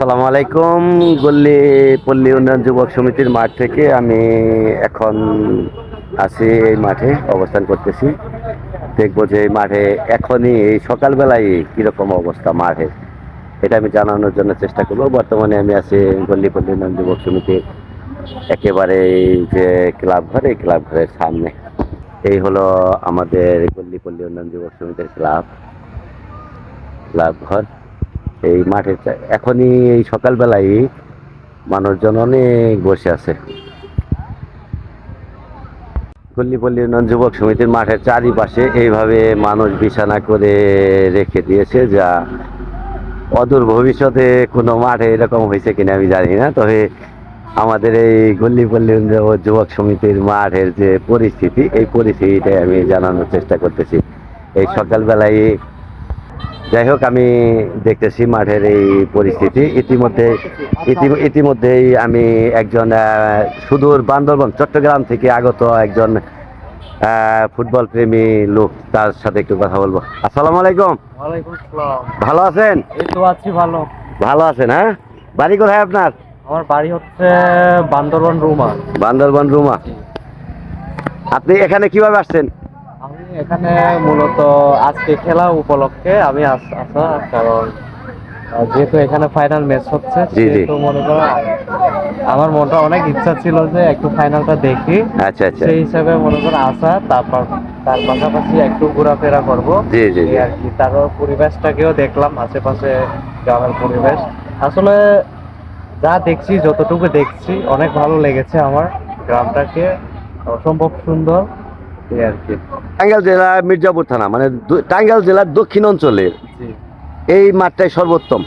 আসসালামু আলাইকুম। গল্লি পল্লী উন্নয়ন যুবক সমিতির মাঠ থেকে আমি এখন আছি এই মাঠে অবস্থান করতেছি। দেখব যে এই মাঠে এখনই এই সকালবেলায় কীরকম অবস্থা মাঠে। এটা আমি জানানোর জন্য চেষ্টা করব। বর্তমানে আমি আছি গল্লি পল্লী উন্নয়ন যুবক সমিতির একেবারে যে ক্লাব ঘর, এই ক্লাব ঘরের সামনে। এই হলো আমাদের গল্লি পল্লী উন্নয়ন যুবক সমিতির ক্লাব। ক্লাব ঘর। এই মাঠে এখনই এই সকালবেলায় মানুষজন অনেক বসে আছে। গল্লিপল্লী উন্নয়ন যুবক সমিতির মাঠের চারিপাশে এইভাবে মানুষ বিছানা করে রেখে দিয়েছে যা অদূর ভবিষ্যতে কোনো মাঠে এরকম হয়েছে কিনা আমি জানি না। তবে আমাদের এই গল্লিপল্লী উন্নয়ন যুবক সমিতির মাঠের যে পরিস্থিতি, এই পরিস্থিতিটাই আমি জানানোর চেষ্টা করতেছি। এই সকালবেলায় যাই হোক আমি দেখতেছি মাঠের এই পরিস্থিতি। ইতিমধ্যে ইতিমধ্যেই আমি একজন সুদূর বান্দরবন চট্টগ্রাম থেকে আগত একজন ফুটবল প্রেমী লোক তার সাথে একটু কথা বলব। আসসালামু আলাইকুম। ভালো আছেন? ভালো। ভালো আছেন হ্যাঁ? বাড়ি কোথায় আপনার? আমার বাড়ি হচ্ছে বান্দরবান রুমা। বান্দরবন রুমা। আপনি এখানে কীভাবে আসছেন? আমি এখানে মূলত আজকে খেলা উপলক্ষে আমি আস- কারণ যেহেতু এখানে ফাইনাল ম্যাচ হচ্ছে জি। মনে করো আমার মনটা অনেক ইচ্ছা ছিল যে একটু ফাইনালটা দেখি। আচ্ছা আচ্ছা। সেই হিসাবে মনে করো আসা তারপর তার পাশাপাশি একটু ঘোরাফেরা করব। জি জি আর কি তারপর পরিবেশটাকেও দেখলাম আশেপাশে গ্রামের পরিবেশ। আসলে যা দেখছি যতটুকু দেখছি অনেক ভালো লেগেছে আমার গ্রামটাকে। অসম্ভব সুন্দর। টাঙ্গাইল জেলা মির্জাপুর থানা মানে টাঙ্গাইল জেলার দক্ষিণ অঞ্চলের এই মাঠটাই সর্বোত্তম।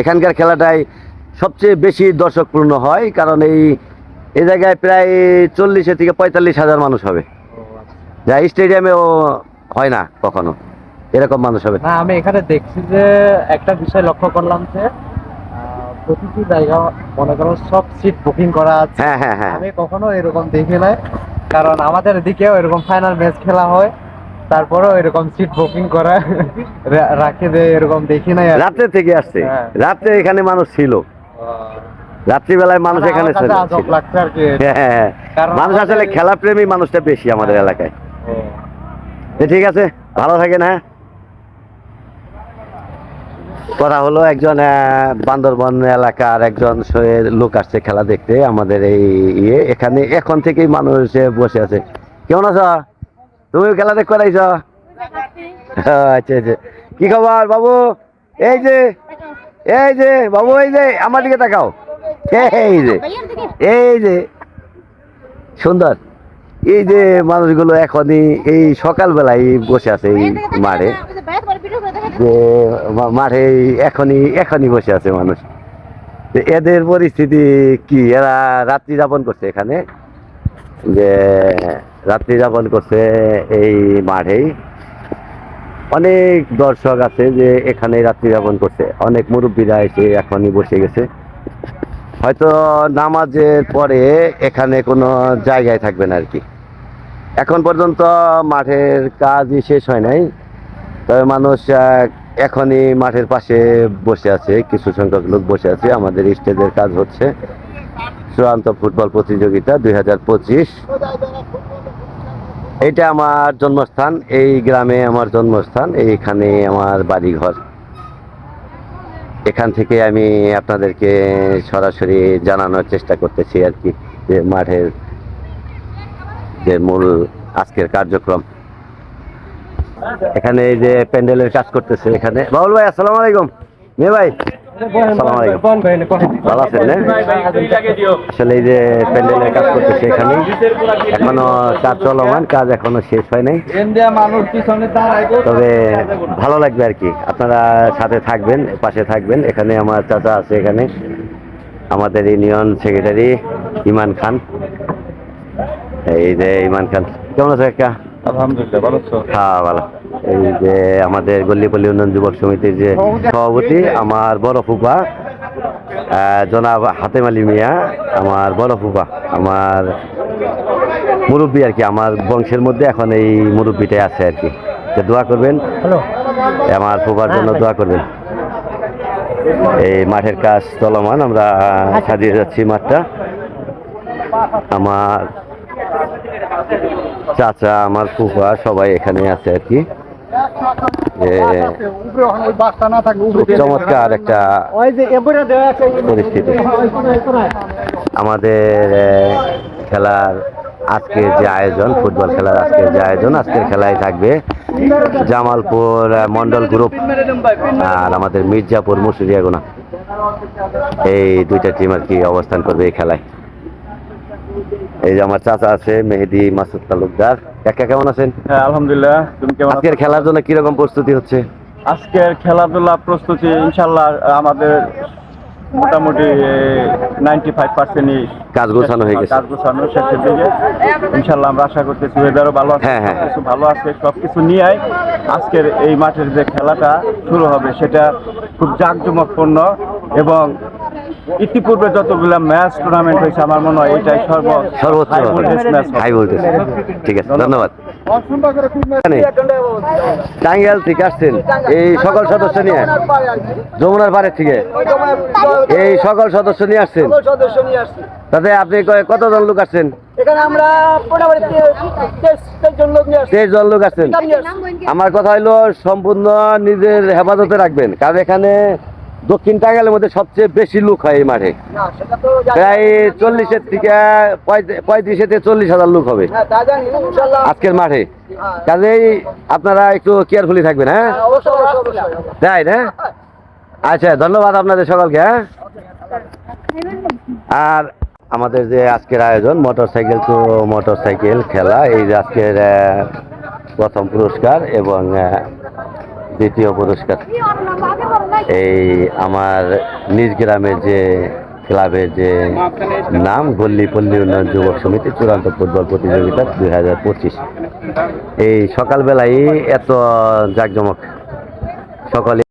এখানকার খেলাটাই সবচেয়ে বেশি দর্শকপূর্ণ হয় কারণ এই এই জায়গায় প্রায় চল্লিশে থেকে পঁয়তাল্লিশ হাজার মানুষ হবে। ও আচ্ছা। যা স্টেডিয়ামেও হয় না কখনো এরকম মানুষ হবে। না আমি এখানে দেখছি যে একটা বিষয় লক্ষ্য করলাম যে প্রতিটি জায়গা মনে করো সব সিট বুকিং করা আছে। হ্যাঁ হ্যাঁ হ্যাঁ। আমি কখনো এরকম দেখি নাই। কারণ আমাদের দিকেও এরকম ফাইনাল ম্যাচ খেলা হয় তারপরেও এরকম সিট বুকিং করা রাখে দেয় এরকম দেখি নাই রাত্রে থেকে আসছে। রাতে রাত্রে এখানে মানুষ ছিল। রাত্রিবেলায় মানুষ মানে এখানে ছিল। হ্যাঁ, হ্যাঁ, হ্যাঁ। মানুষ আসলে খেলা খেলাপ্রেমী মানুষটা বেশি আমাদের হ্যাঁ। এলাকায়। ঠিক আছে? ভালো থাকেন হ্যাঁ? কথা হলো একজন বান্দরবন এলাকার একজন লোক আসছে খেলা দেখতে আমাদের এই ইয়ে। এখানে এখন থেকেই মানুষ বসে আছে। কেমন আছো? তুমি খেলা দেখ করাইছ আচ্ছা আচ্ছা। কি খবর বাবু? এই যে এই যে, বাবু, এই যে, আমার দিকে তাকাও। এই যে এই যে, সুন্দর। এই যে মানুষগুলো এখনই এই সকালবেলায় বসে আছে এই মাঠে। যে মাঠে এখনই এখনই বসে আছে মানুষ। এদের পরিস্থিতি কি? এরা রাত্রি যাপন করছে এখানে। যে রাত্রি যাপন করছে এই মাঠেই। অনেক দর্শক আছে যে এখানে রাত্রি যাপন করছে। অনেক মুরব্বীরা এসে এখনই বসে গেছে। হয়তো নামাজের পরে এখানে কোনো জায়গায় থাকবে না আর কি। এখন পর্যন্ত মাঠের কাজই শেষ হয় নাই। তবে মানুষ এখনই মাঠের পাশে বসে আছে, কিছু সংখ্যক লোক বসে আছে। আমাদের স্টেজের কাজ হচ্ছে চূড়ান্ত ফুটবল প্রতিযোগিতা দুই এইটা আমার জন্মস্থান, এই গ্রামে আমার জন্মস্থান, এইখানে আমার বাড়িঘর। এখান থেকে আমি আপনাদেরকে সরাসরি জানানোর চেষ্টা করতেছি আর কি, যে মাঠের যে মূল আজকের কার্যক্রম। এখানে এই যে প্যান্ডেলের কাজ করতেছে এখানে। বাবুল ভাই আসসালামু আলাইকুম। মেয়ে ভাই। ভালো আছেন আসলে এই যে প্যান্ডেলের কাজ করতেছে এখানে। এখনও কাজ চলমান কাজ এখনও শেষ হয় নাই। গো। তবে ভালো লাগবে আর কি। আপনারা সাথে থাকবেন পাশে থাকবেন। এখানে আমার চাচা আছে এখানে। আমাদের ইউনিয়ন সেক্রেটারি ইমান খান। এই যে ইমান খান। কেমন আছে একটা আলহামদুলিল্লাহ ভালো হ্যাঁ ভালো। এই যে আমাদের গল্লিপল্লী উন্নয়ন যুবক সমিতির যে সভাপতি আমার বড় ফুপা জনাব হাতেম আলী মিয়া আমার বড় ফুপা আমার মুরব্বী আর কি আমার বংশের মধ্যে এখন এই মুরব্বীটাই আছে আর কি। তো দোয়া করবেন। আমার ফুপার জন্য দোয়া করবেন। এই মাঠের কাজ চলমান আমরা সাজিয়ে যাচ্ছি মাঠটা। আমার চাচা আমার ফুফা সবাই এখানে আছে আর কি। চমৎকার একটা পরিস্থিতি। আমাদের খেলার আজকের যে আয়োজন, ফুটবল খেলার আজকের যে আয়োজন, আজকের খেলায় থাকবে জামালপুর মন্ডল গ্রুপ আর আমাদের মির্জাপুর মুসুরিয়াগোনা এই দুইটা টিম আর কি অবস্থান করবে এই খেলায়। এই যে আমার চাচা আছে মেহেদি মাসুদ তালুকদার। কাকা কেমন আছেন? হ্যাঁ আলহামদুলিল্লাহ। তুমি কেমন আজকের খেলার জন্য কীরকম প্রস্তুতি হচ্ছে? আজকের খেলাধুলা প্রস্তুতি ইনশাল্লাহ আমাদের মোটামুটি নাইনটি ফাইভ পার্সেন্টই কাজ গোছানো হয়ে গেছে। কাজ গোছানো শেষের দিকে। ইনশাল্লাহ আমরা আশা করতেছি ওয়েদারও ভালো আছে হ্যাঁ, হ্যাঁ। কিছু ভালো আছে সব কিছু নিয়েই আজকের এই মাঠের যে খেলাটা শুরু হবে সেটা খুব জাঁকজমকপূর্ণ এবং ইতিপূর্বে যতগুলো ম্যাচ টুর্নামেন্ট হয়েছে আমার মনে হয় এটাই সর্ব সর্বোচ্চ। হাই ভোল্টেজ ঠিক আছে ধন্যবাদ। এখানে টাঙ্গাইল থেকে আসছেন এই সকল সদস্য নিয়ে যমুনার পাড়ের থেকে। এই সকল সদস্য নিয়ে আসছেন। সদস্য নিয়ে আসছি। তাতে আপনি কয়- কতজন লোক আসছেন? জন লোক জন আসছেন। আমার কথা হলো সম্পূর্ণ নিজের হেফাজতে রাখবেন। কারণ এখানে দক্ষিণ টাঙ্গালের মধ্যে সবচেয়ে বেশি লোক হয় এই মাঠে। প্রায় চল্লিশের থেকে পঁয়ত্রিশ- পঁয়ত্রিশের থেকে চল্লিশ হাজার লোক হবে। হ্যাঁ। আজকের মাঠে। হ্যাঁ, কাজেই আপনারা একটু কেয়ারফুলি থাকবেন হ্যাঁ? অবশ্যই। তাই না? আচ্ছা ধন্যবাদ আপনাদের সকলকে হ্যাঁ? আর আমাদের যে আজকের আয়োজন মোটর সাইকেল তো মোটর সাইকেল খেলা এই যে আজকের প্রথম পুরস্কার এবং দ্বিতীয় পুরস্কার। এই আমার নিজ গ্রামের যে ক্লাবের যে নাম গল্লি পল্লী উন্নয়ন যুবক সমিতি চূড়ান্ত ফুটবল প্রতিযোগিতা দুই হাজার পঁচিশ। এই সকালবেলায় এত জাঁকজমক। সকলে